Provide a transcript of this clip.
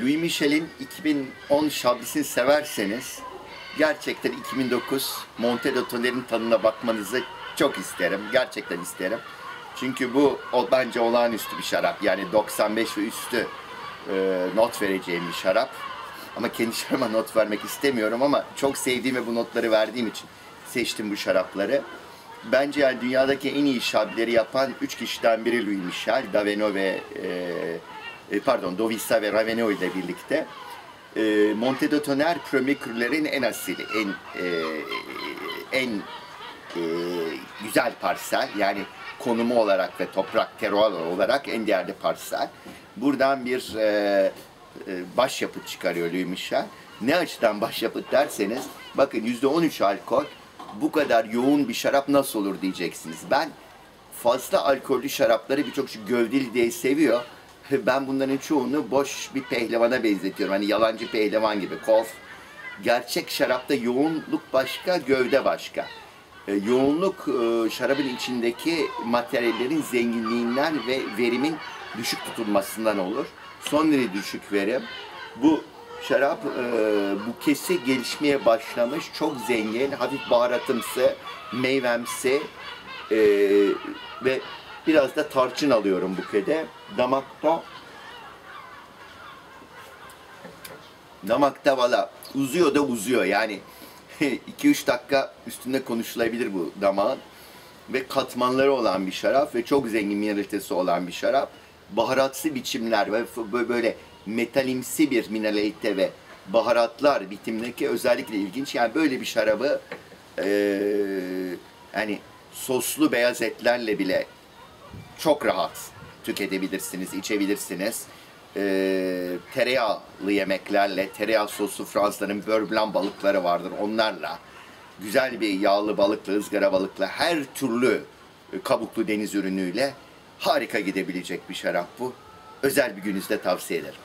Louis Michel'in 2010 şablisini severseniz gerçekten 2009 Monte de Tonner'in tadına bakmanızı çok isterim. Gerçekten isterim. Çünkü bu o, bence olağanüstü bir şarap. Yani 95 ve üstü e, not vereceğim bir şarap. Ama kendi şarabıma not vermek istemiyorum ama çok sevdiğim ve bu notları verdiğim için seçtim bu şarapları. Bence yani dünyadaki en iyi şabileri yapan üç kişiden biri Louis Michel, Daveno ve e, e, pardon Dovisa ve Raveno ile birlikte. E, Monte de Tonner Premier Cru'lerin en asili, en e, en e, güzel parsel. Yani konumu olarak ve toprak terroir olarak en değerli parsel. Buradan bir e, e, başyapıt çıkarıyor Louis Michel. Ne açıdan başyapıt derseniz, bakın %13 alkol, bu kadar yoğun bir şarap nasıl olur diyeceksiniz. Ben fazla alkollü şarapları birçok kişi gövdeli diye seviyor. Ben bunların çoğunu boş bir pehlivana benzetiyorum. Hani yalancı pehlivan gibi. Kof. Gerçek şarapta yoğunluk başka, gövde başka. E, yoğunluk e, şarabın içindeki materyallerin zenginliğinden ve verimin düşük tutulmasından olur. Son derece düşük verim. Bu şarap e, bu kesi gelişmeye başlamış. Çok zengin, hafif baharatımsı, meyvemsi e, ve biraz da tarçın alıyorum bukede. Damakta damakta valla uzuyor da uzuyor yani 2-3 dakika üstünde konuşulabilir bu damağın ve katmanları olan bir şarap ve çok zengin mineralitesi olan bir şarap. Baharatsı biçimler ve böyle metalimsi bir mineralite ve baharatlar bitimdeki özellikle ilginç. Yani böyle bir şarabı eee yani soslu beyaz etlerle bile çok rahat tüketebilirsiniz, içebilirsiniz. Ee, tereyağlı yemeklerle, tereyağı soslu Fransızların beurre blanc balıkları vardır. Onlarla, güzel bir yağlı balıkla, ızgara balıkla, her türlü e, kabuklu deniz ürünüyle harika gidebilecek bir şarap bu. Özel bir gününüzde tavsiye ederim.